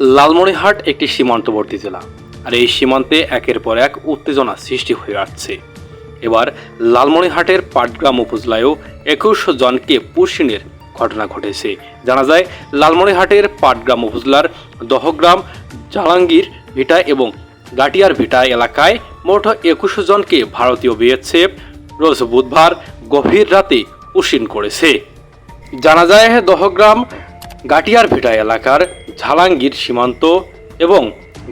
লালমনিরহাট একটি সীমান্তবর্তী জেলা। আর এই সীমান্তে একের পর এক উত্তেজনা সৃষ্টি হয়ে আসছে। এবার লালমনিরহাটের পাটগ্রাম উপজেলায়ও একুশ জনকে পুষ্যিনের ঘটনা ঘটেছে। জানা যায়, লালমনিরহাটের পাটগ্রাম উপজেলার দহগ্রাম, জালাঙ্গীর ভিটা এবং গাটিয়ার ভিটা এলাকায় মোট একুশ জনকে ভারতীয় বিএসএফ রোজ বুধবার গভীর রাতে পুষ্যিন করেছে। জানা যায়, দহগ্রাম, গাটিয়ার ভিটা এলাকার ঝালাঙ্গির সীমান্ত এবং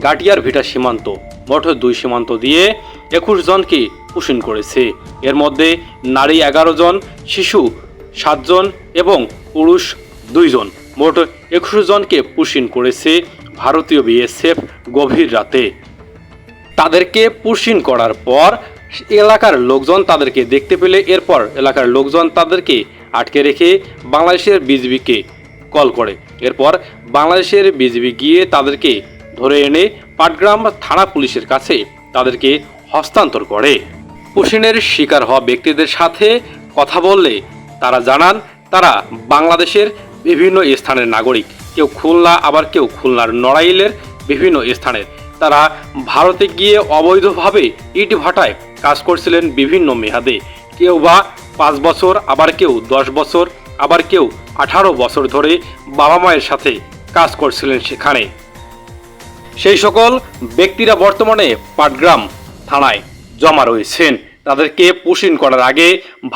গাটিয়ার ভিটা সীমান্ত, মোট দুই সীমান্ত দিয়ে একুশ জনকে পুষিন করেছে। এর মধ্যে নারী এগারো জন, শিশু সাতজন এবং পুরুষ দুইজন মোট একুশ জনকে পুষিন করেছে ভারতীয় বিএসএফ গভীর রাতে। তাদেরকে পুষিন করার পর এলাকার লোকজন তাদেরকে দেখতে পেলে। এরপর এলাকার লোকজন তাদেরকে আটকে রেখে বাংলাদেশের বিজিবিকে কল করে। এরপর বাংলাদেশের বিজিবি গিয়ে তাদেরকে ধরে এনে পাটগ্রাম থানা পুলিশের কাছে তাদেরকে হস্তান্তর করে। পুশিনের শিকার হওয়া ব্যক্তিদের সাথে কথা বললে তারা জানান, তারা বাংলাদেশের বিভিন্ন স্থানের নাগরিক। কেউ খুলনা, আবার কেউ খুলনার নড়াইলের বিভিন্ন স্থানের তারা ভারতে গিয়ে অবৈধভাবে ইট ভাটায় কাজ করছিলেন বিভিন্ন মেয়াদে। কেউ বা পাঁচ বছর, আবার কেউ দশ বছর, আবার কেউ আঠারো বছর ধরে বাবা মায়ের সাথে কাজ করছিলেন সেখানে। সেই সকল ব্যক্তিরা বর্তমানে পাটগ্রাম থানায় জমা রয়েছেন। তাদেরকে পুষিন করার আগে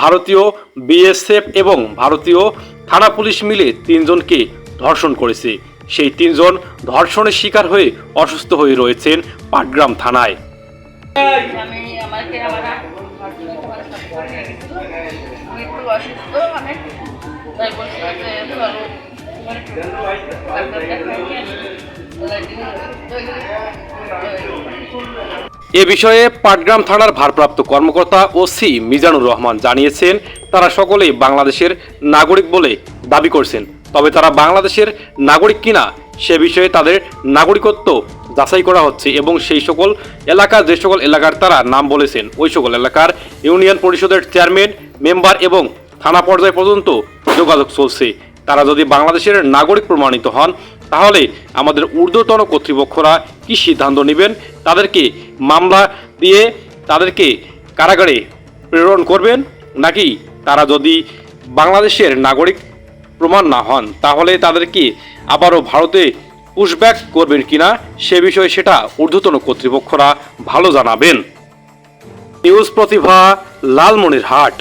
ভারতীয় বিএসএফ এবং ভারতীয় থানা পুলিশ মিলে তিনজনকে ধর্ষণ করেছে। সেই তিনজন ধর্ষণের শিকার হয়ে অসুস্থ হয়ে রয়েছেন পাটগ্রাম থানায়। আমি অসুস্থ এ বিষয়ে পাটগ্রাম থানার ভারপ্রাপ্ত কর্মকর্তা ওসি মিজানুর রহমান জানিয়েছেন, তারা সকলেই বাংলাদেশের নাগরিক বলে দাবি করছেন। তবে তারা বাংলাদেশের নাগরিক কিনা সে বিষয়ে তাদের নাগরিকত্ব যাচাই করা হচ্ছে এবং সেই সকল এলাকার যে সকল এলাকার তারা নাম বলেছেন। ওই সকল এলাকার ইউনিয়ন পরিষদের চেয়ারম্যান, মেম্বার এবং থানা পর্যায় পর্যন্ত যোগাযোগ চলছে। তারা যদি বাংলাদেশের নাগরিক প্রমাণিত হন, তাহলে আমাদের ঊর্ধ্বতন কর্তৃপক্ষরা কি সিদ্ধান্ত নেবেন, তাদেরকে মামলা দিয়ে তাদেরকে কারাগারে প্রেরণ করবেন, নাকি তারা যদি বাংলাদেশের নাগরিক প্রমাণ না হন, তাহলে তাদেরকে আবারও ভারতে পুশব্যাক করবেন কিনা, সে বিষয়ে সেটা ঊর্ধ্বতন কর্তৃপক্ষরা ভালো জানাবেন। নিউজ প্রতিভা, লালমনিরহাট।